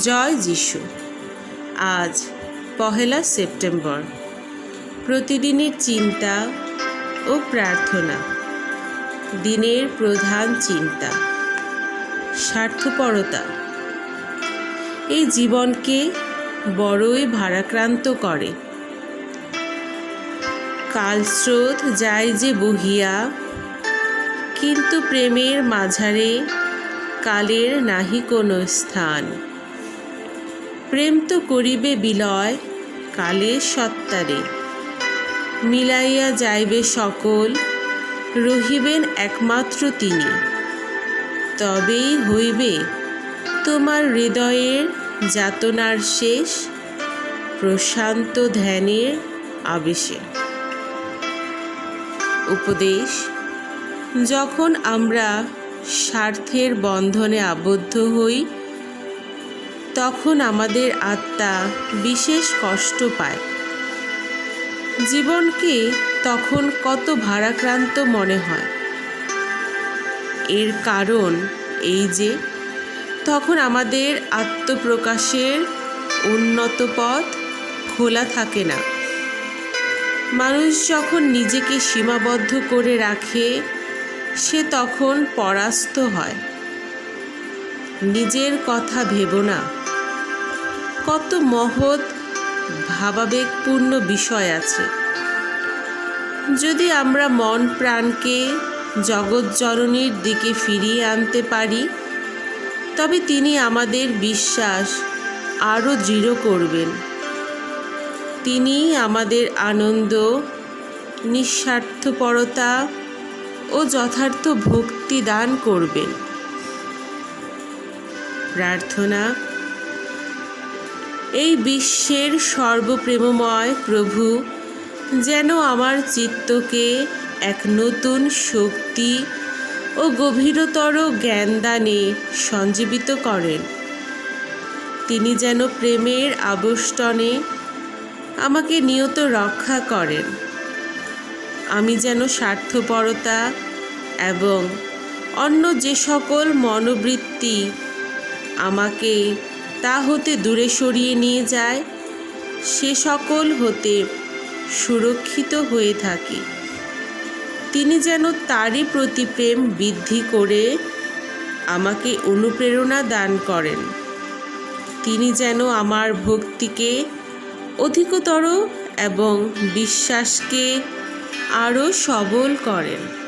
জয় যিশু। আজ পহেলা সেপ্টেম্বর। প্রতিদিনের চিন্তা ও প্রার্থনা। দিনের প্রধান চিন্তা। স্বার্থপরতা। এই জীবনকে বড়ই ভারাক্রান্ত করে। কালস্রোত যায় যে বহিয়া, কিন্তু প্রেমের মাঝারে কালের নাহি কোনো স্থান। প্রেম তো করিবে বিলয় কালের সত্তারে। মিলাইয়া যাইবে সকল, রহিবেন একমাত্র তিনি। তবেই হইবে তোমার হৃদয়ের যাতনার শেষ, প্রশান্ত ধ্যানের আবেশে উপদেশ, যখন আমরা স্বার্থের বন্ধনে আবদ্ধ হই তখন আমাদের আত্মা বিশেষ কষ্ট পায়। জীবনকে তখন কত ভারাক্রান্ত মনে হয়। এর কারণ এই যে, তখন আমাদের আত্মপ্রকাশের উন্নত পথ খোলা থাকে না। মানুষ যখন নিজেকে সীমাবদ্ধ করে রাখে, সে তখন পরাস্ত হয়। নিজের কথা ভেবো না। কত মহৎ ভাবাবেগপূর্ণ বিষয় আছে। যদি আমরা মন প্রাণকে জগৎজননীর দিকে ফিরিয়ে আনতে পারি, তবে তিনি আমাদের বিশ্বাস আরও দৃঢ় করবেন। তিনি আমাদের আনন্দ, নিঃস্বার্থপরতা ও যথার্থ ভক্তি দান করবেন। প্রার্থনা এই বিশ্বের সর্বপ্রেমময় প্রভু, যেন আমার চিত্তকে এক নতুন শক্তি ও গভীরতর জ্ঞানদানে সঞ্জীবিত করেন। তিনি যেন প্রেমের আবষ্টনে আমাকে নিয়ত রক্ষা করেন। আমি যেন স্বার্থপরতা এবং অন্য যে সকল মনোবৃত্তি আমাকে তা হতে দূরে সরিয়ে নিয়ে যায়। সে সকল হতে সুরক্ষিত হয়ে থাকে। তিনি যেন তারই প্রতি প্রেম বৃদ্ধি করে আমাকে অনুপ্রেরণা দান করেন। তিনি যেন আমার ভক্তিকে অধিকতর এবং বিশ্বাসকে আরও সবল করেন।